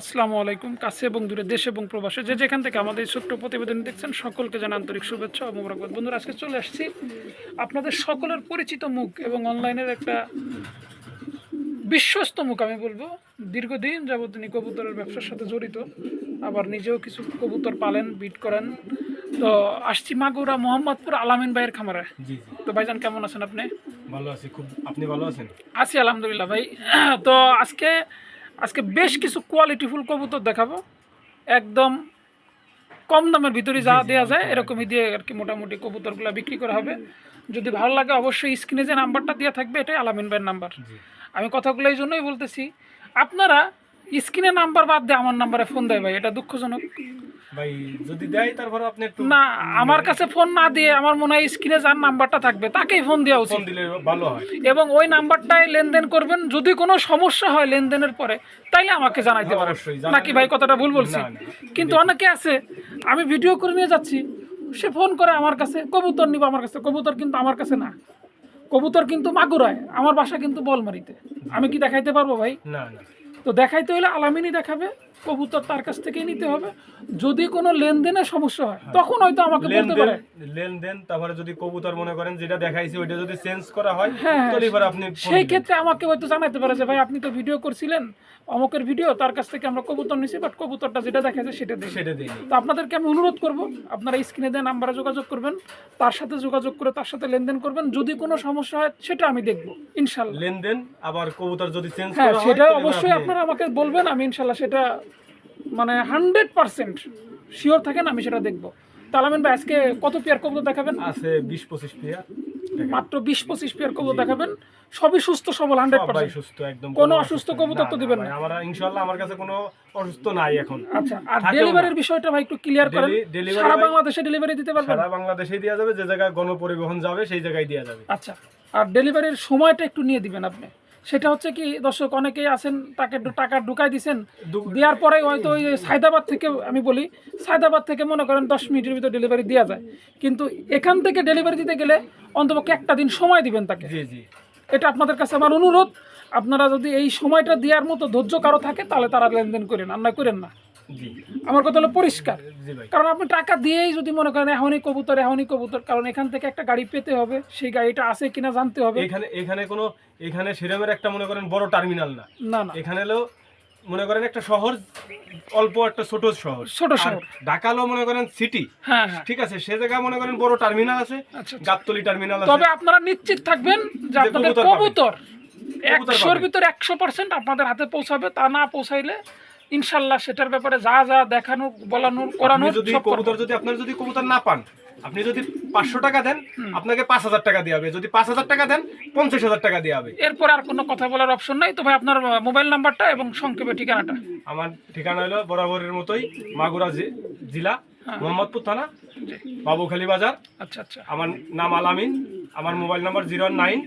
আসসালামু আলাইকুম কাছে এবং দূরে দেশ এবং প্রবাসে যে যেখান থেকে আমাদের ছোট্ট প্রতিবেদন দেখছেন সকলকে জানা আন্তরিক শুভেচ্ছা ও মোবারকবাদ। বন্ধুরা আজকে চলে আসছি আপনাদের সকলের পরিচিত মুখ এবং অনলাইনের একটা বিশ্বস্ত মুখ আমি বলব। দীর্ঘদিন যাবত তিনি কবুতরের ব্যবসার সাথে জড়িত আবার নিজেও কিছু কবুতর পালেন বিট করেন। তো আসছি মাগুরা মোহাম্মদপুর আলামিন ভাইয়ের খামারে। তো ভাইজান কেমন আছেন আপনি? ভালো আছি খুব আপনি ভালো আছেন? আছি আলহামদুলিল্লাহ ভাই। তো আজকে আজকে বেশ কিছু কোয়ালিটিফুল কবুতর দেখাবো। একদম কম দামের ভিতরে যা দেওয়া যায় এরকমই দিয়ে আর কি মোটামুটি কবুতরগুলো বিক্রি করা হবে। যদি ভালো লাগে অবশ্যই স্ক্রিনে যে নাম্বারটা দেওয়া থাকবে এটাই আলামিন ভাইয়ের নাম্বার। আমি কথাগুলো এই জন্যই বলতেছি আপনারা স্ক্রিনে নাম্বার বাদ দিয়ে আমার নাম্বারে ফোন দেয় ভাই এটা দুঃখজনক। ভাই যদি দেয় তারপর আপনি একটু না আমার কাছে ফোন না দিয়ে আমার মনে হয় স্ক্রিনে যার নাম্বারটা থাকবে তাকেই ফোন দেওয়া ফোন উচিত দিলে ভালো হয়। এবং ওই নাম্বারটাই লেনদেন করবেন যদি কোনো সমস্যা হয় লেনদেনের পরে তাইলে আমাকে জানাইতে পারেন। নাকি ভাই কথাটা ভুল বলছি। কিন্তু অনেকে আছে আমি ভিডিও করে নিয়ে যাচ্ছি সে ফোন করে আমার কাছে কবুতর নিব আমার কাছে কবুতর কিন্তু আমার কাছে না। কবুতর কিন্তু মাগুরায় আমার বাসা কিন্তু বলমারিতে। আমি কি দেখাইতে পারব ভাই? না না। তো দেখাইতে হলে আলামিনই দেখাবে কবুতর তার কাছ থেকেই নিতে হবে। যদি কোনো লেনদেনের সমস্যা হয় তখন হয়তো আমাকে বলতে পারে। লেনদেন তারপরে যদি কবুতর মনে করেন যেটা দেখাইছি ওইটা যদি চেঞ্জ করা হয় হ্যাঁ, তাহলে এবার আপনি সেই ক্ষেত্রে আমাকে হয়তো জানাতে পারে যে ভাই আপনি তো ভিডিও করছিলেন অমকের ভিডিও তার কাছ থেকে আমরা কবুতর নিছি বাট কবুতরটা যেটা দেখাচ্ছে সেটা দেখি সেটা দিই তো আপনাদেরকে আমি অনুরোধ করব আপনারা স্ক্রিনে দেন নাম্বারে যোগাযোগ করবেন তার সাথে যোগাযোগ করে তার সাথে লেনদেন করবেন। যদি কোনো সমস্যা হয় সেটা আমি দেখব ইনশাল্লাহ। লেনদেন আবার কবুতর যদি চেঞ্জ হ্যাঁ করা হয় সেটা অবশ্যই আপনি- আপনারা আমাকে বলবেন আমি ইনশাল্লাহ সেটা মানে হান্ড্রেড পার্সেন্ট শিওর থাকেন আমি সেটা দেখব। তালামিন ভাই আজকে কত পেয়ার কবুতর দেখাবেন? আছে 20 25 পেয়ার মাত্র বিশ পঁচিশ পেয়ার কবুতর দেখাবেন। সবই সুস্থ সবল হান্ড্রেড পার্সেন্ট। সুস্থ একদম কোনো অসুস্থ কবুতর তো দিবেন না। আমরা ইনশাআল্লাহ আমার কাছে কোনো অসুস্থ নাই এখন। আচ্ছা আর ডেলিভারির বিষয়টা ভাই একটু ক্লিয়ার করেন। সারা বাংলাদেশে ডেলিভারি দিতে পারবেন? সারা বাংলাদেশেই দেওয়া যাবে যে জায়গায় গণপরিবহন যাবে সেই জায়গায় দেওয়া যাবে। আচ্ছা আর ডেলিভারির সময়টা একটু নিয়ে দিবেন আপনি। সেটা হচ্ছে কি দর্শক অনেকেই আছেন তাকে টাকা ঢুকাই দিছেন। দেওয়ার পরে হয়তো ওই সায়দাবাদ থেকে আমি বলি সায়দাবাদ থেকে মনে করেন দশ মিনিটের ভিতরে ডেলিভারি দেওয়া যায়। কিন্তু এখান থেকে ডেলিভারি দিতে গেলে অন্তপক্ষে একটা দিন সময় দিবেন তাকে। জি জি। এটা আপনাদের কাছে আমার অনুরোধ। আপনারা যদি এই সময়টা দেওয়ার মতো ধৈর্য কারও থাকে তাহলে তারা লেনদেন করেন আর না করেন না। আমার কথা হলো পরিষ্কার। কারণ আপনি টাকা দিয়েই যদি মনে করেন এখনই কবুতর এখনই কবুতর কারণ এখান থেকে একটা গাড়ি পেতে হবে সেই গাড়িটা আছে কিনা জানতে হবে। এখানে এখানে কোনো এখানে সেরামের একটা মনে করেন বড় টার্মিনাল না। না না। এখানে হলো মনে করেন একটা শহর অল্প একটা ছোট শহর। ছোট শহর। ঢাকা হলো মনে করেন সিটি হ্যাঁ হ্যাঁ। ঠিক আছে সে জায়গায় মনে করেন বড় টার্মিনাল আছে আচ্ছা আচ্ছা। গাবতলি টার্মিনাল তবে আপনারা নিশ্চিত থাকবেন যে আপনাদের কবুতর একশোর। ভিতরে একশো পার্সেন্ট আপনাদের হাতে পৌঁছাবে তা না পৌঁছাইলে ইনশাল্লাহ সেটার ব্যাপারে যা যা দেখানো বলানোর করানো যদি কবুতর যদি আপনার যদি কবুতর না পান আপনি যদি পাঁচশো টাকা দেন আপনাকে পাঁচ হাজার টাকা দিয়ে হবে। যদি পাঁচ হাজার টাকা দেন পঞ্চাশ হাজার টাকা দিয়ে হবে। এরপর আর কোনো কথা বলার অপশন নাই। তো ভাই আপনার মোবাইল নাম্বারটা এবং সংক্ষেপে ঠিকানাটা। আমার ঠিকানা হলো বরাবরের মতোই মাগুরা জেলা হ্যাঁ। মোহাম্মদপুর থানা বাবুখালী বাজার। আচ্ছা আচ্ছা। আমার নাম আলামিন আমার mobile number zero nine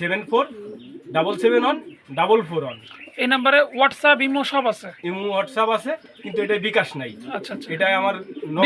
seven four double seven one double four one. এই নাম্বারে হোয়াটসঅ্যাপ ইমো সব আছে? ইমো হোয়াটসঅ্যাপ আছে কিন্তু এটা বিকাশ নাই। আচ্ছা আচ্ছা। এটাই আমার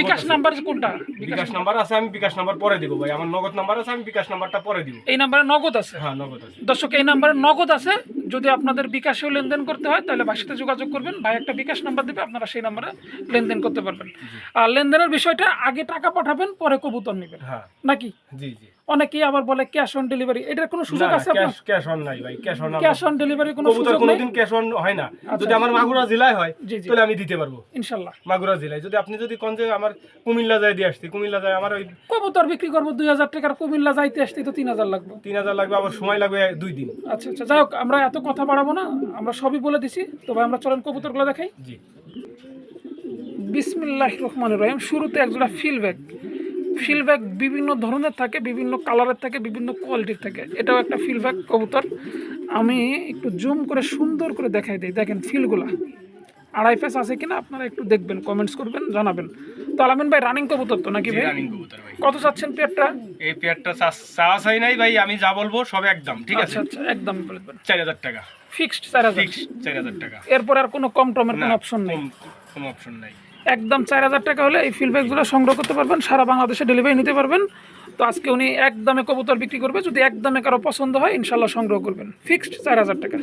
বিকাশ নাম্বার কোনটা? বিকাশ নাম্বার। আছে আমি বিকাশ নাম্বার পরে দিব ভাই। আমার নগদ নাম্বার আছে আমি বিকাশ নাম্বারটা পরে দিব। এই নাম্বারে নগদ আছে? হ্যাঁ নগদ আছে। দর্শক এই নাম্বারে নগদ আছে। যদি আপনাদের বিকাশেও লেনদেন করতে হয় তাহলে ভাইয়ের সাথে যোগাযোগ করবেন। ভাই একটা বিকাশ নাম্বার দেবে আপনারা সেই নাম্বারে লেনদেন করতে পারবেন। আর লেনদেনের বিষয়টা আগে টাকা পাঠাবেন পরে কবুতর নেবেন। হ্যাঁ। নাকি? জি জি। অনেকেই আবার বলে ক্যাশ অন ডেলিভারি এটার কোনো সুযোগ আছে আপনার? ক্যাশ অন নাই ভাই cash on cash on delivery কোনো সুযোগ নেই? কোনোদিন ক্যাশ অন হয় না। যদি আমার মাগুরা জেলায় হয়। তাহলে আমি দিতে পারব। ইনশাআল্লাহ মাগুরা জেলায়। যদি আপনি যদি কোন যে আমার কুমিল্লা যায় দিয়ে আসছি কুমিল্লা যায় আমার ওই কবুতর বিক্রি করব দুই হাজার টাকার কুমিল্লা যাইতে আসতে তো তিন হাজার লাগবে। তিন হাজার লাগবে আবার সময় লাগবে দুই দিন। আচ্ছা আচ্ছা। যাই হোক আমরা এত কথা বাড়াবো না আমরা সবই বলে দিছি। তো ভাই আমরা চলেন কবুতরগুলো দেখাই। জি। বিসমিল্লাহ রহমান রহিম। শুরুতে একজোড়া ফিলব্যাগ বিভিন্ন ধরনের থাকে বিভিন্ন কালারের থাকে বিভিন্ন কোয়ালিটির থাকে। এটাও একটা ফিলব্যাগ কবুতর। আমি একটু জুম করে সুন্দর করে দেখাই দিই। দেখেন ফিলগুলা আড়াই পেস আছে কিনা আপনারা একটু দেখবেন কমেন্টস করবেন জানাবেন। তো আলামিন ভাই রানিং কবুতর তো নাকি ভাই? রানিং কবুতর ভাই। কত চাচ্ছেন পেয়ারটা এই পেয়ারটা চাষ হয় নাই ভাই আমি যা বলব সব একদম ঠিক আছে? আচ্ছা আচ্ছা একদম বলে দেবেন। চার হাজার টাকা। ফিক্সড চার হাজার। ফিক্স চার হাজার টাকা। এরপর আর কোনো কম টমের কোনো অপশন নেই। কোনো অপশন নাই। একদম চার হাজার টাকা হলে এই ফিলব্যাগগুলো সংগ্রহ করতে পারবেন সারা বাংলাদেশে ডেলিভারি নিতে পারবেন। তো আজকে উনি একদমে কবুতর বিক্রি করবে যদি একদমে কারও পছন্দ হয় ইনশাল্লাহ সংগ্রহ করবেন। ফিক্সড চার হাজার টাকা।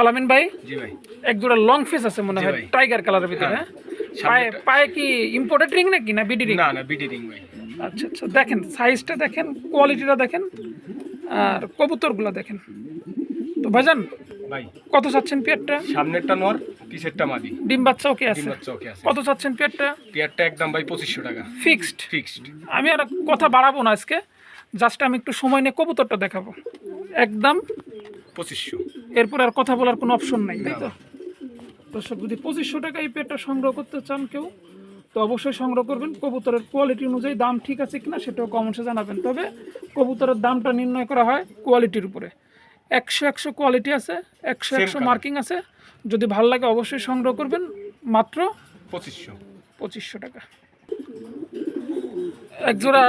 আলামিন ভাই ভাই। এক জোড়া লং ফেস আছে মনে হয় টাইগার কালারের ভিতরে হ্যাঁ। হ্যাঁ? পায়ে পায়ে কি ইম্পোর্টেড রিং নাকি না বিডি রিং না না বিটি রিং ভাই। আচ্ছা আচ্ছা দেখেন সাইজটা দেখেন কোয়ালিটিটা দেখেন আর কবুতরগুলো দেখেন। তো ভাইজান ভাই কত চাচ্ছেন পেয়ারটা সামনেরটা নর পিছেরটা মাদি? ডিম বাচ্চাও কি ডিম আছে বাচ্চা ওকে আছে। কত চাচ্ছেন পেয়ারটা পেয়ারটা একদম ভাই পঁচিশশো টাকা। ফিক্সড? ফিক্সড। আমি আর কথা বাড়াবো না আজকে। জাস্ট আমি একটু সময় নিয়ে কবুতরটা দেখাবো। একদম। পঁচিশশো। এরপর আর কথা বলার কোনো অপশন নাই তাই তো? দর্শক যদি পঁচিশশো টাকা এই পেয়ারটা সংগ্রহ করতে চান কেউ তো অবশ্যই সংগ্রহ করবেন। কবুতরের কোয়ালিটি অনুযায়ী দাম ঠিক আছে কিনা সেটাও কমেন্টসে জানাবেন। তবে কবুতরের দামটা নির্ণয় করা হয় কোয়ালিটির উপরে। একশো একশো কোয়ালিটি আছে একশো একশো মার্কিং আছে। যদি ভালো লাগে অবশ্যই সংগ্রহ করবেন মাত্র পঁচিশশো। পঁচিশশো টাকা। একজোড়া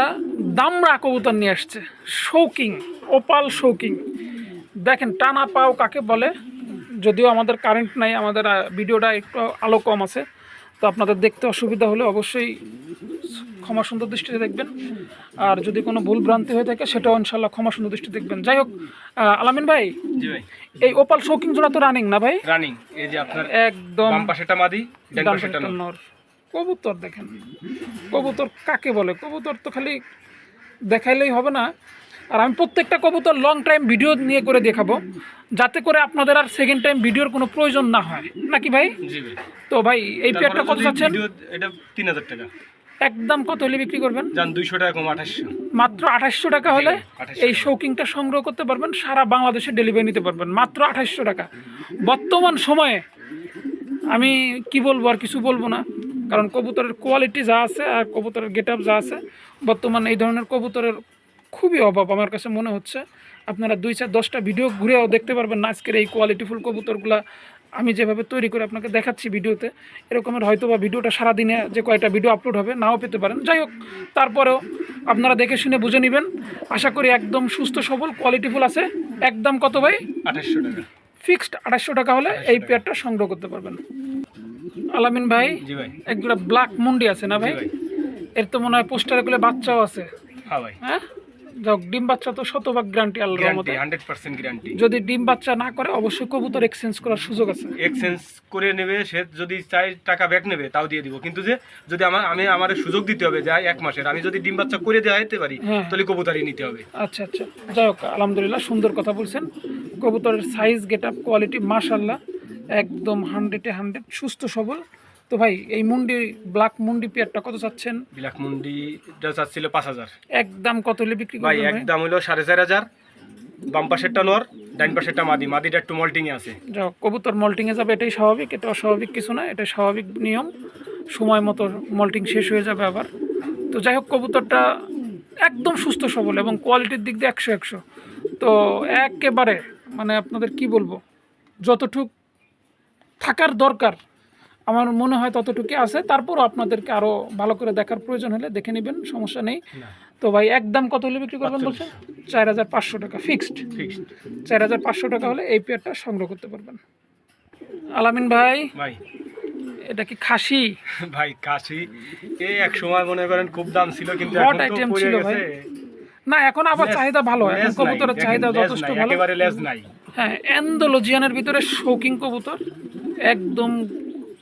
দামরা কবুতর নিয়ে আসছে শৌকিং ওপাল শৌকিং। দেখেন টানা পাও কাকে বলে? যদিও আমাদের কারেন্ট নাই আমাদের ভিডিওটা একটু আলো কম আছে। তো আপনাদের দেখতে অসুবিধা হলে অবশ্যই ক্ষমা সুন্দর দৃষ্টিতে দেখবেন। আর যদি কোনো ভুল ভ্রান্তি হয়ে থাকে সেটাও ইনশাল্লাহ ক্ষমা সুন্দর দৃষ্টিতে দেখবেন। যাই হোক আলামিন ভাই জি ভাই। এই ওপাল শৌকিং জোড়া তো রানিং না ভাই? রানিং এই যে আপনার একদম বাম পাশেটা মাদি ডান ডান পাশেটা নর। নর। কবুতর দেখেন কবুতর কাকে বলে? কবুতর তো খালি দেখাইলেই হবে না। আর আমি প্রত্যেকটা কবুতর লং টাইম ভিডিও নিয়ে করে দেখাবো যাতে করে আপনাদের আর সেকেন্ড টাইম ভিডিওর কোনো প্রয়োজন না হয়। নাকি ভাই? জি ভাই। তো ভাই এই পেয়ারটা কত চাচ্ছেন? এটা তিন হাজার টাকা। একদম কত হলে বিক্রি করবেন? যান দুইশো টাকা কম আঠাশশো। মাত্র আঠাশশো টাকা হলে এই শৌকিংটা সংগ্রহ করতে পারবেন সারা বাংলাদেশে ডেলিভারি নিতে পারবেন। মাত্র আঠাশশো টাকা। বর্তমান সময়ে আমি কি বলব আর কিছু বলব না কারণ কবুতরের কোয়ালিটি যা আছে আর কবুতরের গেট আপ যা আছে বর্তমানে এই ধরনের কবুতরের খুবই অভাব আমার কাছে মনে হচ্ছে। আপনারা দুই চার দশটা ভিডিও ঘুরেও দেখতে পারবেন না আজকের এই কোয়ালিটিফুল কবুতরগুলা। আমি যেভাবে তৈরি করে আপনাকে দেখাচ্ছি ভিডিওতে এরকমের হয়তো বা ভিডিওটা সারাদিনে যে কয়টা ভিডিও আপলোড হবে নাও পেতে পারেন। যাই হোক তারপরেও আপনারা দেখে শুনে বুঝে নেবেন। আশা করি একদম সুস্থ সবল কোয়ালিটিফুল আছে। একদম কত ভাই? আঠাশশো টাকা। ফিক্সড আঠাশশো টাকা হলে এই পেয়ারটা সংগ্রহ করতে পারবেন। আলামিন ভাই ভাই। ব্ল্যাক মুন্ডি আছে না ভাই? ভাই। এর তো মনে হয় পোস্টারে গুলো বাচ্চাও আছে। হ্যাঁ ভাই। হ্যাঁ? যাক ডিম বাচ্চা তো শতভাগ গ্যারান্টি আল্লাহর গ্যারান্টি মতে হান্ড্রেড পার্সেন্ট গ্যারান্টি যদি ডিম বাচ্চা না করে অবশ্যই কবুতর এক্সচেঞ্জ করার সুযোগ আছে। এক্সচেঞ্জ করে নেবে সে যদি চাই টাকা ব্যাক নেবে তাও দিয়ে দিব। কিন্তু যে যদি আমার আমি আমার সুযোগ দিতে হবে যে এক মাসের আমি যদি ডিম বাচ্চা করে দেওয়া যেতে পারি হ্যাঁ। তাহলে কবুতারই নিতে হবে। আচ্ছা আচ্ছা। যাই হোক আলহামদুলিল্লাহ সুন্দর কথা বলছেন। কবুতরের সাইজ গেট আপ কোয়ালিটি মাশাল্লাহ একদম হান্ড্রেডে হান্ড্রেড সুস্থ সবল। তো ভাই এই মুন্ডি ব্ল্যাক মুন্ডি পেয়ারটা কত চাচ্ছেন? বিলাক মুন্ডিটা চাচ্ছিল পাঁচ হাজার। একদম কত হলে বিক্রি ভাই করবেন ভাই? একদম হলো সাড়ে চার হাজার। বাম পাশেরটা নর ডাইন পাশেরটা মাদি। মাদিটা একটু মল্টিংয়ে আছে। কবুতর মল্টিংয়ে যাবে এটাই স্বাভাবিক এটা অস্বাভাবিক কিছু না এটা স্বাভাবিক নিয়ম। সময় মতো মল্টিং শেষ হয়ে যাবে আবার। তো যাই হোক কবুতরটা একদম সুস্থ সবল এবং কোয়ালিটির দিক দিয়ে একশো একশো। তো একেবারে মানে আপনাদের কি বলব যতটুক থাকার দরকার আমার মনে হয় ততটুকু আছে। তারপরও আপনাদেরকে আরও ভালো করে দেখার প্রয়োজন হলে দেখে নেবেন সমস্যা নেই। তো ভাই একদম কত হলে বিক্রি করবেন বলছেন? চার হাজার পাঁচশো টাকা ফিক্সড ফিক্সড চার হাজার পাঁচশো টাকা হলে এই পেয়ারটা সংগ্রহ করতে পারবেন। আলামিন ভাই ভাই। এটা কি খাসি? ভাই কাশি এই এক সময় মনে করেন খুব দাম ছিল কিন্তু এখন তো ছিল ভাই। না এখন আবার চাহিদা ভালো এখন কবুতরের চাহিদা যথেষ্ট ভালো। একেবারে লেজ নাই। হ্যাঁ এন্ডোলজিয়ানের ভিতরে শৌকিং কবুতর। একদম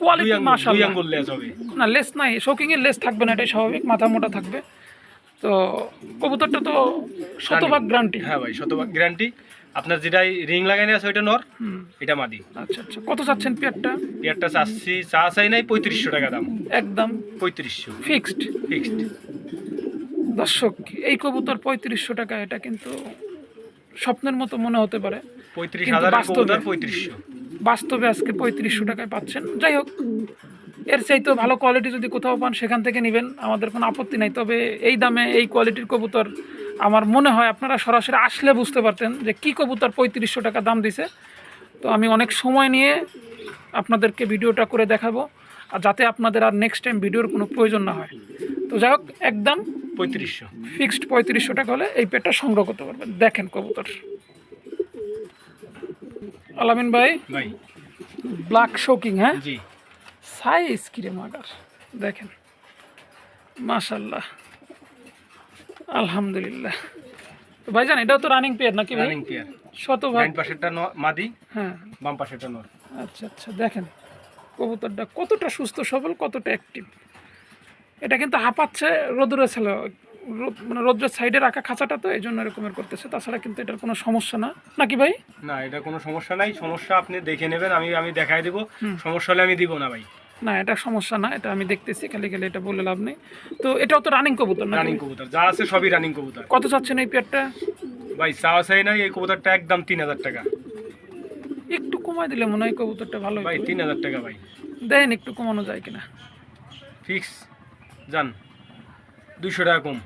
কোয়ালিটি মাশাআল্লাহ। আঙ্গুল হবে। না লেস নাই শৌকিং এর লেস থাকবে না এটাই স্বাভাবিক মাথা মোটা থাকবে। তো কবুতরটা তো শতভাগ গ্যারান্টি হ্যাঁ ভাই শতভাগ গ্যারান্টি আপনার যেটাই রিং লাগাই আছে ওইটা নর এটা মাদি। আচ্ছা আচ্ছা কত চাচ্ছেন পেয়ারটা? পেয়ারটা চাচ্ছি চা চাই নাই পঁয়ত্রিশশো টাকা দাম। একদম। পঁয়ত্রিশশো। ফিক্সড ফিক্সড দর্শক এই কবুতর পঁয়ত্রিশশো টাকা এটা কিন্তু স্বপ্নের মতো মনে হতে পারে। পঁয়ত্রিশ হাজার পঁয়ত্রিশশো। বাস্তবে আজকে পঁয়ত্রিশশো টাকায় পাচ্ছেন। যাই হোক এর চাইতেও ভালো কোয়ালিটি যদি কোথাও পান সেখান থেকে নেবেন। আমাদের কোনো আপত্তি নাই। তবে এই দামে এই কোয়ালিটির কবুতর আমার মনে হয় আপনারা সরাসরি আসলে বুঝতে পারতেন যে কী কবুতর পঁয়ত্রিশশো টাকা দাম দিছে। তো আমি অনেক সময় নিয়ে আপনাদেরকে ভিডিওটা করে দেখাবো আর যাতে আপনাদের আর নেক্সট টাইম ভিডিওর কোনো প্রয়োজন না হয়। তো যাই হোক একদম পঁয়ত্রিশশো। ফিক্সড পঁয়ত্রিশশো টাকা হলে এই পেটটা সংগ্রহ করতে পারবেন। দেখেন কবুতর। আলামিন ভাই? ভাই। ব্ল্যাক শোকিং হ্যাঁ? জি। সাইজ কিরে মাগার? দেখেন। মাশাল্লাহ আলহামদুলিল্লাহ। তো ভাইজান এটাও তো রানিং পেয়ার নাকি রানিং পেয়ার শতভাগ। ডাইন পাশেরটা ন- মাদি হ্যাঁ। বাম পাশেরটা নর। আচ্ছা আচ্ছা দেখেন। কবুতরটা কতটা সুস্থ সবল কতটা অ্যাক্টিভ এটা কিন্তু হাঁপাচ্ছে রোদ্রে ছিল মানে রোদ্রের সাইডে রাখা খাঁচাটা তো এই জন্য এরকমের করতেছে। তাছাড়া কিন্তু এটার কোনো সমস্যা না। নাকি ভাই? না এটা কোনো সমস্যা নাই। সমস্যা আপনি দেখে নেবেন আমি আমি দেখাই দেবো। সমস্যা হলে আমি দিব না ভাই। না এটা সমস্যা না এটা আমি দেখতেছি খালি খালি এটা বলে লাভ নেই। তো এটাও তো রানিং কবুতর না রানিং কবুতর যা আছে সবই রানিং কবুতর। কত চাচ্ছেন এই পেয়ারটা ভাই চাওয়া চাই নাই এই কবুতরটা একদম তিন হাজার টাকা। একটু কমাই দিলে মনে হয় কবুতরটা ভালো ভাই তিন হাজার টাকা ভাই। দেন একটু কমানো যায় কিনা। ফিক্স যান। দুইশো টাকা কম।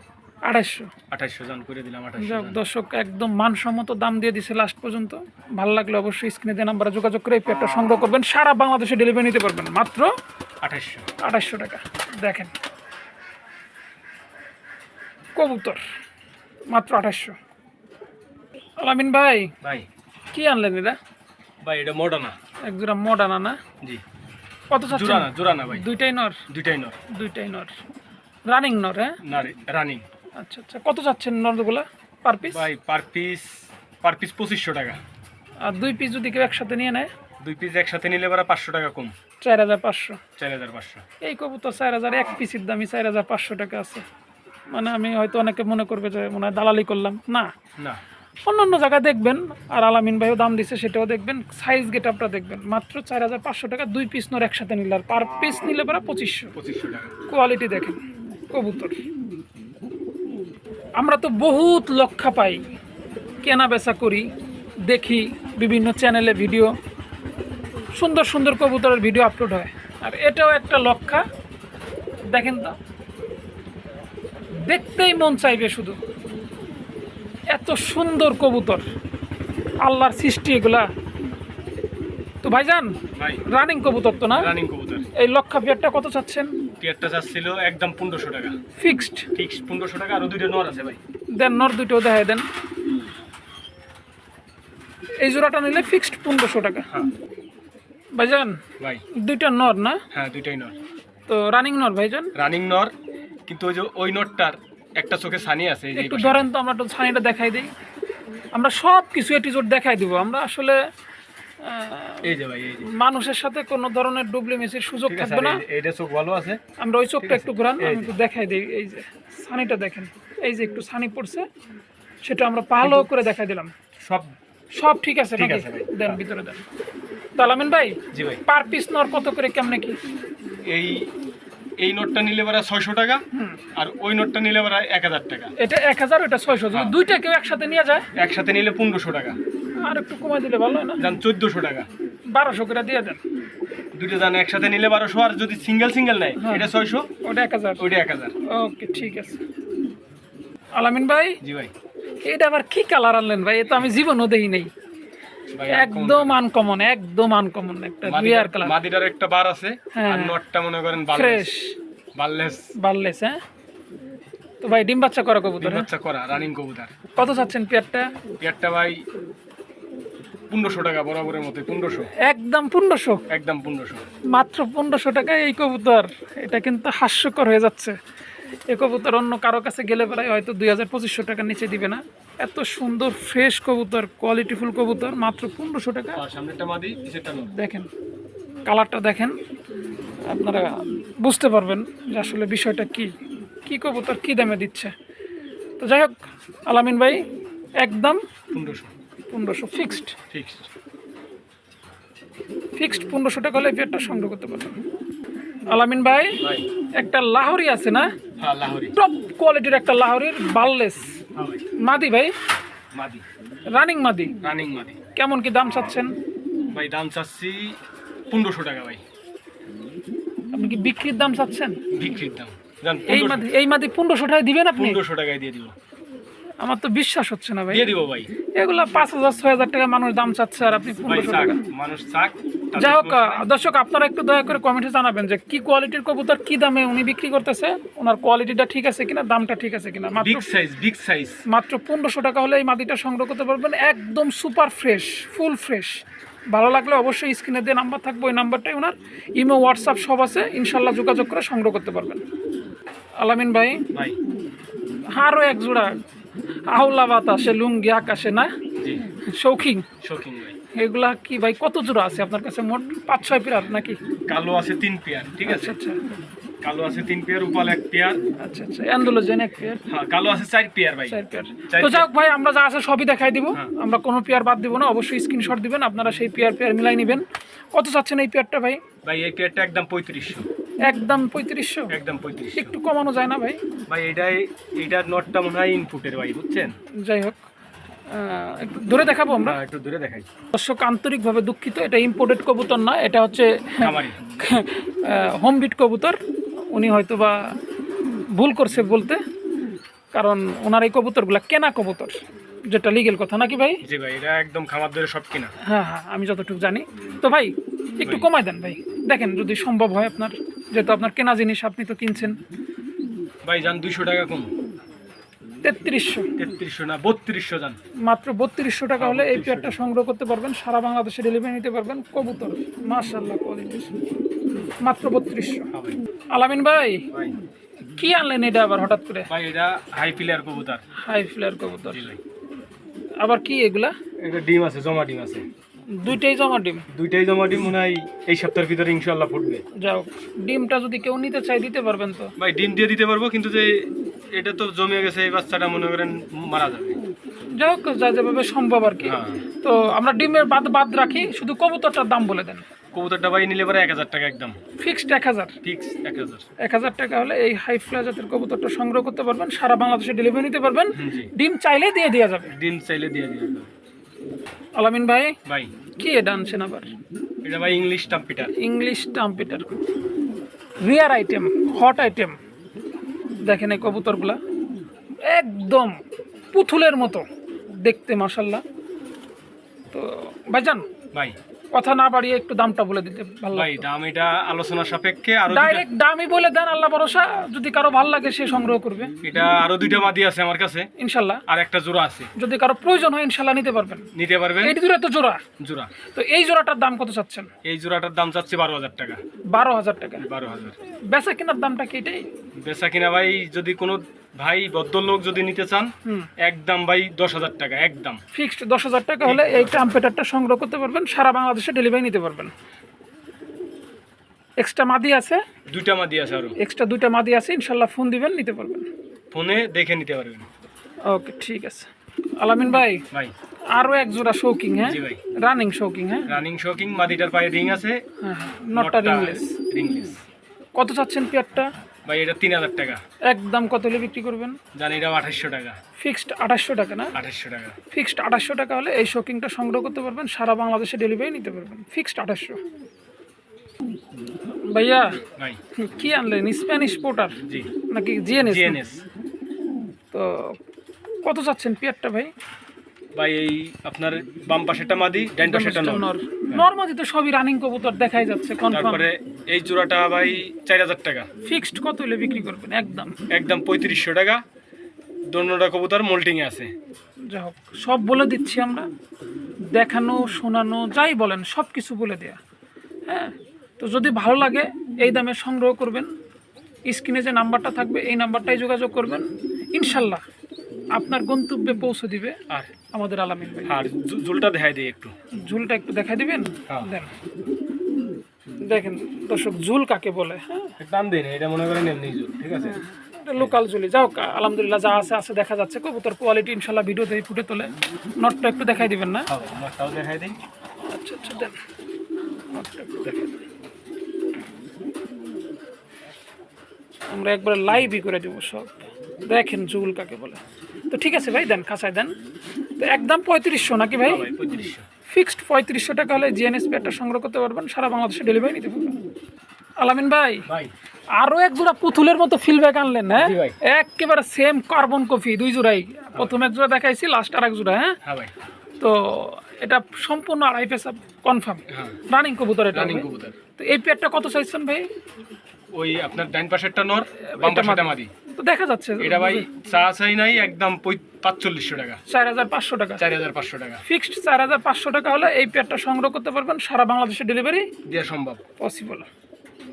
আড়াইশো। আঠাশশো যান করে দিলাম আঠাশশো দর্শক একদম মানসম্মত দাম দিয়ে দিছে লাস্ট পর্যন্ত। ভালো লাগলে অবশ্যই স্ক্রিনে দিয়ে নাম্বারে যোগাযোগ করে এই পেয়ারটা সংগ্রহ করবেন। সারা বাংলাদেশে ডেলিভারি নিতে পারবেন। মাত্র আঠাশশো আঠাশশো টাকা। দেখেন। কবুতর। মাত্র আঠাশশো আলামিন ভাই ভাই। কি আনলেন এরা ভাই এটা মডানা। এক জোড়া মডানা না? জি। কত চাচ্ছেন? জোরানা ভাই। দুইটাই নর? দুইটাই নর। দুইটাই নর। রানিং নর হ্যাঁ? না রানিং। আচ্ছা আচ্ছা। কত চাচ্ছেন নরগুলা পার পিস ভাই পার পিস পার পিস পঁচিশশো টাকা। আর দুই পিস যদি কেউ একসাথে নিয়ে নেয়? দুই পিস একসাথে নিলে এবার পাঁচশো টাকা কম। চার হাজার পাঁচশো। চার হাজার পাঁচশো। এই কবুতর চার হাজার এক পিসের দামই চার হাজার পাঁচশো টাকা আছে। মানে আমি হয়তো অনেকে মনে করবে যে মনে হয় দালালি করলাম। না। না। অন্য অন্য জায়গায় দেখবেন আর আলামিন ভাইও দাম দিচ্ছে সেটাও দেখবেন সাইজ গেট আপটা দেখবেন। মাত্র চার হাজার পাঁচশো টাকা দুই পিস নর একসাথে নিলে আর পার পিস নিলে পরে পঁচিশশো। পঁচিশশো টাকা। কোয়ালিটি দেখেন কবুতর। আমরা তো বহুত লক্ষা পাই কেনা বেচা করি দেখি বিভিন্ন চ্যানেলে ভিডিও সুন্দর সুন্দর কবুতরের ভিডিও আপলোড হয়। আর এটাও একটা লক্ষা দেখেন তো দেখতেই মন চাইবে শুধু। এত সুন্দর কবুতর আল্লাহর সৃষ্টি এগুলা। তো ভাইজান ভাই। রানিং কবুতর তো না? রানিং কবুতর। এই লক্ষা পেয়ারটা কত চাচ্ছেন? টিয়ারটা চাচ্ছিল একদম পনেরোশো টাকা। ফিক্সড? ফিক্স পনেরোশো টাকা আরও দুইটা নর আছে ভাই। দেন নর দুটো দেখাই দেন। এই জোড়াটা নিলে ফিক্সড পনেরোশো টাকা। হ্যাঁ। ভাইজান ভাই। দুইটা নর না? হ্যাঁ দুইটাই নর। তো রানিং নর ভাইজান? রানিং নর কিন্তু ওই যে ওই নটটার একটা চোখে সানি আছে একটু ধরেন তো আমরা একটু ছানিটা দেখাই দিই। আমরা সব কিছু এটিজোড দেখাই দিব। আমরা আসলে মানুষের সাথে কোনো ধরনের ডুবলি মেসির সুযোগ থাকবে না। এটা এইটা চোখ ভালো আছে? আমরা ওই চোখটা একটু ঘুরান আমি একটু দেখাই দিই এই যে সানিটা দেখেন। এই যে একটু সানি পড়ছে সেটা আমরা ভালো করে দেখাই দিলাম। সব সব ঠিক আছে ঠিক আছে। দেন ভিতরে দেন। তালামিন ভাই জি ভাই। পার পিস নর কত করে কেমনে কি? এই এই নোটটা নিলে বেড়া ছয়শো টাকা আর ওই নোটটা নিলে বেড়া এক হাজার টাকা। এটা এক হাজার ওটা ছয়শো। হ্যাঁ। দুইটা কেউ একসাথে নিয়ে যায়? একসাথে নিলে পনেরোশো টাকা। আর একটু কমাই দিলে ভালো না? যান চোদ্দোশো টাকা। বারোশো করে দিয়ে দেন। দুটো যান একসাথে নিলে বারোশো আর যদি সিঙ্গেল সিঙ্গেল নেয় হ্যাঁ। এটা ছয়শো ওটা এক হাজার। ওইটা এক হাজার। ওকে ঠিক আছে। আলামিন ভাই জি ভাই। এটা আবার কি কালার আনলেন ভাই? এ তো আমি জীবনও দেই নেই। একদম আনকমন একদম আনকমন একটা রিয়ার কালার মাদিটার একটা বার আছে হ্যাঁ। আর নটটা মনে করেন ফ্রেশ বাললেস বাড়লেস হ্যাঁ? তো ভাই ডিম বাচ্চা করা কবুতর হ্যাঁ? বাচ্চা করা রানিং কবুতর। কত চাচ্ছেন পেয়ারটা? পেয়ারটা ভাই পনেরোশো টাকা বরাবরের মতো পনেরোশো। একদম পনেরোশো? একদম পনেরোশো। মাত্র পনেরোশো টাকায় এই কবুতর এটা কিন্তু হাস্যকর হয়ে যাচ্ছে। এই কবুতর অন্য কারও কাছে গেলে প্রায় হয়তো দুই হাজার পঁচিশশো টাকার নিচে দিবে না। এত সুন্দর ফ্রেশ কবুতর কোয়ালিটিফুল কবুতর মাত্র পনেরোশো টাকা। দেখেন কালারটা দেখেন আপনারা বুঝতে পারবেন যে আসলে বিষয়টা কি। কি কবুতর কি দামে দিচ্ছে। তো যাই হোক আলামিন ভাই একদম পনেরোশো। পনেরোশো ফিক্সড ফিক্সড ফিক্সড পনেরোশো টাকা হলে পেয়ারটা সংগ্রহ করতে পারবেন। আলামিন ভাই। একটা লাহোরি আছে না? টপ কোয়ালিটির একটা লাহোরির বাললেস হ্যাঁ মাদি ভাই? মাদি। রানিং মাদি? রানিং মাদি। কেমন কি দাম চাচ্ছেন? ভাই দাম চাচ্ছি পনেরোশো টাকা ভাই। আপনি কি বিক্রির দাম চাচ্ছেন? বিক্রির দাম। এই মাদি এই মাদি পনেরোশো টাকায় দিবেন আপনি? পনেরোশো টাকায় দিয়ে দিব। আমার তো বিশ্বাস হচ্ছে না ভাই। দিয়ে দিব ভাই। এগুলা পাঁচ হাজার ছয় হাজার টাকা মানুষ দাম চাচ্ছে আর আপনি পনেরোশো টাকা। মানুষ চাক। যাই হোক দর্শক আপনারা একটু দয়া করে কমেন্টে জানাবেন যে কি কোয়ালিটির কবুতর কি দামে উনি বিক্রি করতেছে ওনার কোয়ালিটিটা ঠিক আছে কিনা দামটা ঠিক আছে কিনা? বিগ সাইজ বিগ সাইজ মাত্র পনেরোশো টাকা হলে এই মাটিটা সংগ্রহ করতে পারবেন একদম সুপার ফ্রেশ ফুল ফ্রেশ ভালো লাগলে অবশ্যই স্ক্রিনে দিয়ে নাম্বার থাকবে ওই নাম্বারটাই ওনার ইমো হোয়াটসঅ্যাপ সব আছে ইনশাল্লাহ যোগাযোগ করে সংগ্রহ করতে পারবেন। আলামিন ভাই ভাই। আরও এক জোড়া আওলা বাতাসে লুঙ্গি আকাশে না? শৌখিন। শৌখিন ভাই। এগুলা কি ভাই কত জোড়া আছে আপনার কাছে? মোট পাঁচ ছয় পেয়ার নাকি? কালো আছে তিন পেয়ার ঠিক আছে? আচ্ছা আচ্ছা। কালো আছে তিন পেয়ার উপাল এক পেয়ার। আচ্ছা আচ্ছা। অ্যান্ডোলোজেন এক পেয়ার। হ্যাঁ কালো আছে চার পেয়ার ভাই। চার পেয়ার। তো যাক ভাই আমরা যা আছে সবই দেখাই দিব। হ্যাঁ। আমরা কোনো পেয়ার বাদ দিব না অবশ্যই স্ক্রিনশট দিবেন আপনারা সেই পেয়ার পেয়ার মিলাই নেবেন। কত চাচ্ছেন এই পেয়ারটা ভাই? ভাই এই পেয়ারটা একদম পঁয়ত্রিশশো। একদম পঁয়ত্রিশশো? একদম পঁয়ত্রিশশো। একটু কমানো যায় না ভাই? ভাই এটাই এইটার নটটা মনে হয় ইনপুটের ভাই বুঝছেন? যাই হোক। ধরে দেখাবো আমরা? হ্যাঁ একটু দূরে দেখাই। দর্শক আন্তরিকভাবে দুঃখিত এটা ইম্পোর্টেড কবুতর না এটা হচ্ছে খামারি। হোম বিট কবুতর। উনি হয়তো বা ভুল করছে বলতে কারণ ওনার এই কবুতরগুলা কেনা কবুতর যেটা লিগেল কথা নাকি ভাই? জি ভাই এটা একদম খামার ধরে সব কিনা। হ্যাঁ হ্যাঁ আমি যতটুকু জানি। তো ভাই একটু কমাই দেন ভাই। দেখেন যদি সম্ভব হয় আপনার যেহেতু আপনার কেনা জিনিস আপনি তো কিনছেন। ভাই যান দুইশো টাকা কম তেত্রিশশো। তেত্রিশশো না বত্রিশশো যান মাত্র বত্রিশশো টাকা হলে এই 3200 পেয়ারটা সংগ্রহ করতে পারবেন সারা বাংলাদেশে ডেলিভারি নিতে পারবেন কবুতর। মার্শাল্লাহ কোয়ালিটি মাত্র বত্রিশশো। হ্যাঁ আলামিন ভাই কি আনলেন এটা আবার হঠাৎ করে? ভাই এটা হাই প্লেয়ার কবুতর। হাই কবুতর। জি আবার কি এগুলা? এটা ডিম আছে জমা ডিম আছে। দুইটাই জমা ডিম? দুইটাই জমা ডিম মনে হয় এই সপ্তাহের ভিতরে ইনশাল্লাহ ফুটবে। যাও ডিমটা যদি কেউ নিতে চাই দিতে পারবেন তো? ভাই ডিম দিয়ে দিতে পারব কিন্তু যে এটা তো জমে গেছে এই বাচ্চাটা মনে করেন মারা যাবে। যাই হোক যা যেভাবে সম্ভব আর কি। হ্যাঁ। তো আমরা ডিমের বাদ বাদ রাখি শুধু কবুতরটার দাম বলে দেন। কবুতরটা ভাই নিলে পরে এক হাজার টাকা একদম। ফিক্সড এক হাজার। ফিক্স এক হাজার। এক হাজার টাকা হলে এই হাই ফ্লাই জাতের কবুতরটা সংগ্রহ করতে পারবেন সারা বাংলাদেশে ডেলিভারি নিতে পারবেন। ডিম চাইলে দিয়ে দেওয়া যাবে। ডিম চাইলে দিয়ে দিয়ে দেবো। আলামিন ভাই? ভাই। কি এটা আনছেন আবার? এটা ভাই English trumpeter English trumpeter rare item hot item দেখেন এই কবুতরগুলা। একদম পুতুলের মতো। দেখতে মাসাল্লাহ তো ভাইজান ভাই। কথা না বাড়িয়ে একটু দামটা বলে দিতে ভালো ভাই দাম এটা আলোচনা সাপেক্ষে আরও ডাইরেক্ট দামই বলে দেন আল্লাহ ভরসা। যদি কারও ভালো লাগে সে সংগ্রহ করবে। এটা আরও দুইটা মাদি আছে আমার কাছে। ইনশাল্লাহ। আর একটা জোড়া আছে। যদি কারও প্রয়োজন হয় ইনশাল্লাহ নিতে পারবেন। নিতে পারবেন? এই জোড়া তো জোড়া। জোড়া। তো এই জোড়াটার দাম কত চাচ্ছেন? এই জোড়াটার দাম চাচ্ছে বারো হাজার টাকা। বারো হাজার টাকা। বারো হাজার। বেচা কেনার দামটা কি এটাই? বেচা কিনা ভাই যদি কোনো ভাই ভদ্রলোক যদি নিতে চান একদম ভাই দশ হাজার টাকা একদম ফিক্সড দশ হাজার টাকা হলে এই ট্রাম্পেটারটা সংগ্রহ করতে পারবেন সারা বাংলাদেশে ডেলিভারি নিতে পারবেন। এক্সট্রা মাদি আছে? দুইটা মাদি আছে আরও। এক্সট্রা দুইটা মাদি আছে ইনশাল্লাহ ফোন দিবেন নিতে পারবেন। ফোনে দেখে নিতে পারবেন। ওকে ঠিক আছে। আলামিন ভাই ভাই। আরও এক জোড়া শৌকিং হ্যাঁ? জি ভাই। রানিং শৌকিং হ্যাঁ? রানিং শকিং মাদিটার পায়ে রিং আছে। নটটা রিংলেস রিংলেস কত চাচ্ছেন পেয়ারটা ভাই এটা তিন হাজার টাকা। একদম কত হলে বিক্রি করবেন? জানি এটা আঠাশশো টাকা। ফিক্সড আঠাশশো টাকা না? আঠাশশো টাকা। ফিক্সড আঠাশশো টাকা হলে এই শৌকিংটা সংগ্রহ করতে পারবেন সারা বাংলাদেশে ডেলিভারি নিতে পারবেন। ফিক্সড আঠাশশো। ভাইয়া ভাই। কি আনলেন? Spanish pouter? জি। নাকি জিএনএস? জিএনএস। তো কত চাচ্ছেন পেয়ারটা ভাই? ভাই এই আপনার বাম পাশেরটা মাদি ডান পাশেরটা নর। নর্মালি তো সবই রানিং কবুতর দেখাই যাচ্ছে কনফার্ম তারপরে এই জোড়াটা ভাই চার হাজার টাকা। ফিক্সড কত হলে বিক্রি করবেন? একদম। একদম পঁয়ত্রিশশো টাকা। দোনোটা কবুতর মোল্টিং আছে। যা হোক সব বলে দিচ্ছি আমরা। দেখানো শোনানো যাই বলেন সব কিছু বলে দেয়া। হ্যাঁ? তো যদি ভালো লাগে এই দামে সংগ্রহ করবেন। স্ক্রিনে যে নাম্বারটা থাকবে এই নাম্বারটাই যোগাযোগ করবেন। ইনশাল্লাহ আপনার গন্তব্যে পৌঁছে দিবে। আর আমাদের আলামিন ভাই। আর জুলটা দেখাই দিই একটু। ঝুলটা একটু দেখাই দিবেন? হ্যাঁ। দেন। দেখেন দর্শক ঝুল কাকে বলে হ্যাঁ? দাম দিন এটা মনে করেন এমনি জুল ঠিক আছে? লোকাল ঝুলি যাও আলহামদুলিল্লাহ যা আছে আছে দেখা যাচ্ছে। কবুতর কোয়ালিটি ইনশাল্লাহ ভিডিওতে ফুটে তোলে। নটটা একটু দেখাই দিবেন না? হ্যাঁ আমারটাও দেখাই দিই। আচ্ছা আচ্ছা দেন। নটটা একটু দেখাই। আমরা একবার লাইভই করে দেবো সব। দেখেন জুল কাকে বলে। তো ঠিক আছে ভাই দেন খাঁচায় দেন। একদম পঁয়ত্রিশশো নাকি ভাই? ফিক্সড পঁয়ত্রিশশো টাকা হলে জিএনএস প্যাডটা সংগ্রহ করতে পারবেন সারা বাংলাদেশে ডেলিভারি নিতে পারবেন। আলামিন ভাই ভাই। আরও এক জোড়া পুতুলের মতো ফিলব্যাক আনলেন হ্যাঁ? একেবারে সেম কার্বন কফি দুই জোড়াই। প্রথম এক জোড়া দেখাইছি লাস্ট আর এক জোড়া হ্যাঁ? হ্যাঁ তো এটা সম্পূর্ণ আড়াই পেশা কনফার্ম হ্যাঁ। রানিং কবুতর এটা রানিং। কবুতর। তো এই পেয়ারটা কত চাইছেন ভাই? ওই আপনার ডান পাশেরটা নর বাম পাশেরটা মাদি। তো দেখা যাচ্ছে। এটা ভাই চা চাই নাই একদম পাঁচচল্লিশশো টাকা। চার হাজার পাঁচশো টাকা। চার হাজার পাঁচশো টাকা। ফিক্সড চার হাজার পাঁচশো টাকা হলে এই পেয়ারটা সংগ্রহ করতে পারবেন সারা বাংলাদেশে ডেলিভারি? দেওয়া সম্ভব। পসিবল।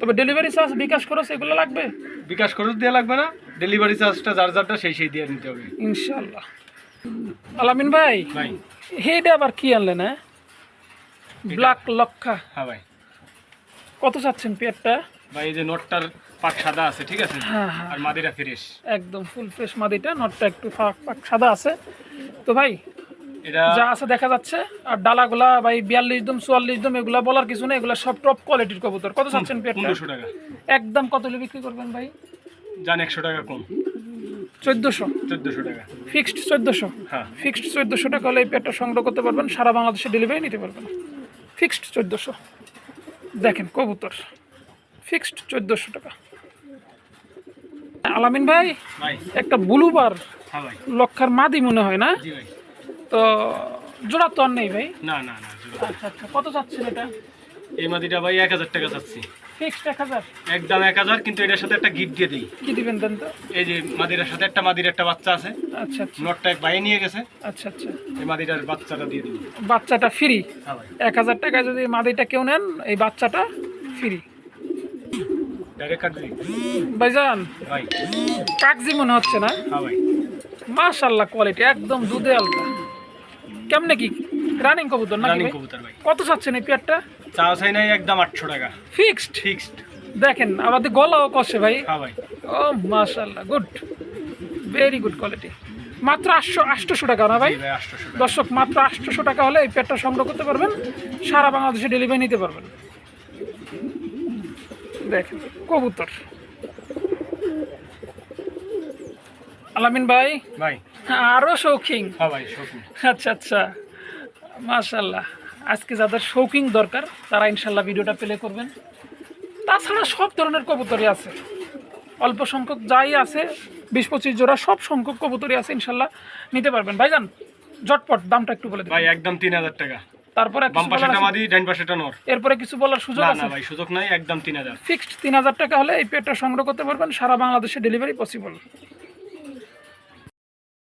তবে ডেলিভারি চার্জ বিকাশ খরচ এগুলো লাগবে? বিকাশ খরচ দেওয়া লাগবে না ডেলিভারি চার্জটা যার যারটা সেই সেই দিয়ে নিতে হবে। ইনশাল্লাহ আলামিন ভাই ভাই। হেডে আবার কি আনলেন হ্যাঁ? ব্ল্যাক লক্ষা হ্যাঁ ভাই। কত চাচ্ছেন পেয়ারটা? ভাই এই যে নোটটার পাক সাদা আছে ঠিক আছে? হ্যাঁ হ্যাঁ। আর ফ্রেশ। একদম ফুল ফ্রেশ মাদিটা নটটা একটু ফাঁক সাদা আছে। তো ভাই এটা যা আছে দেখা যাচ্ছে। আর ডালাগুলা ভাই বিয়াল্লিশ দম চুয়াল্লিশ দম এগুলা বলার কিছু এগুলা সব টপ কোয়ালিটির কবুতর। কত চাচ্ছেন পনেরোশো টাকা। একদম কত হলে বিক্রি করবেন ভাই? একশো টাকা কম। চোদ্দোশো। চোদ্দোশো টাকা। ফিক্সড চোদ্দোশো। হ্যাঁ। ফিক্সড চোদ্দোশো টাকা হলে এই পেয়ারটা সংগ্রহ করতে পারবেন। সারা বাংলাদেশে ডেলিভারি নিতে পারবেন। ফিক্সড চোদ্দোশো। দেখেন কবুতর। ফিক্সড চোদ্দোশো টাকা। আলামিন ভাই ভাই। একটা ব্লুবার হ্যাঁ লক্ষার মাদি মনে হয় না? তো জোড়া তো আর নেই ভাই? না না না আচ্ছা আচ্ছা কত চাচ্ছেন এটা? এই মাদিটা ভাই এক হাজার টাকা চাচ্ছি। ফিক্সড এক হাজার? একদম এক হাজার কিন্তু এটার সাথে একটা গিফট দিয়ে দিই। কি দিবেন দেন তো? এই যে মাদিরার সাথে একটা মাদির একটা বাচ্চা আছে। আচ্ছা আচ্ছা। নটটা এক বাইরে নিয়ে গেছে। আচ্ছা আচ্ছা। এই মাদিরার বাচ্চাটা দিয়ে দিই। বাচ্চাটা ফ্রি হ্যাঁ এক হাজার টাকায় যদি মাদিটা কেউ নেন এই বাচ্চাটা ফ্রি ভাইজান ভাই। মনে হচ্ছে না? হ্যাঁ মাশাল্লাহ কোয়ালিটি একদম দুধে আলতা কেমনে কি? রানিং কবুতর নাকি রানিং ভাই? কবুতর ভাই। কত চাচ্ছেন এই পেয়ারটা? চা চাই নাই একদম আটশো টাকা। ফিক্সড ফিক্সড দেখেন আমাদের গলাও কষে ভাই। হ্যাঁ ভাই। ও গুড ভেরি গুড কোয়ালিটি মাত্র আটশো আটশোশো টাকা না ভাই? দর্শক মাত্র আটশোশো টাকা হলে এই পেটটা সংগ্রহ করতে পারবেন। সারা বাংলাদেশে ডেলিভারি নিতে পারবেন। দেখেন কবুতর। আলামিন ভাই? ভাই। আরও শৌখিন। হ্যাঁ আচ্ছা আচ্ছা। মাশাল্লাহ আজকে যাদের শৌকিং দরকার তারা ইনশাল্লাহ ভিডিওটা প্লে করবেন। তাছাড়া সব ধরনের কবুতরই আছে। অল্প সংখ্যক যাই আছে বিশ পঁচিশ জোড়া সব সংখ্যক কবুতরই আছে ইনশাল্লাহ নিতে পারবেন। ভাই ভাইজান ঝটপট দামটা একটু বলে ভাই একদম তিন হাজার টাকা। তারপরে বাম পাশেটা মাদি ডাইন পাশেটা নর। এরপরে কিছু বলার সুযোগ আছে না ভাই সুযোগ নাই একদম তিন হাজার। ফিক্সড তিন হাজার টাকা হলে এই পেটটা সংগ্রহ করতে পারবেন সারা বাংলাদেশে ডেলিভারি পসিবল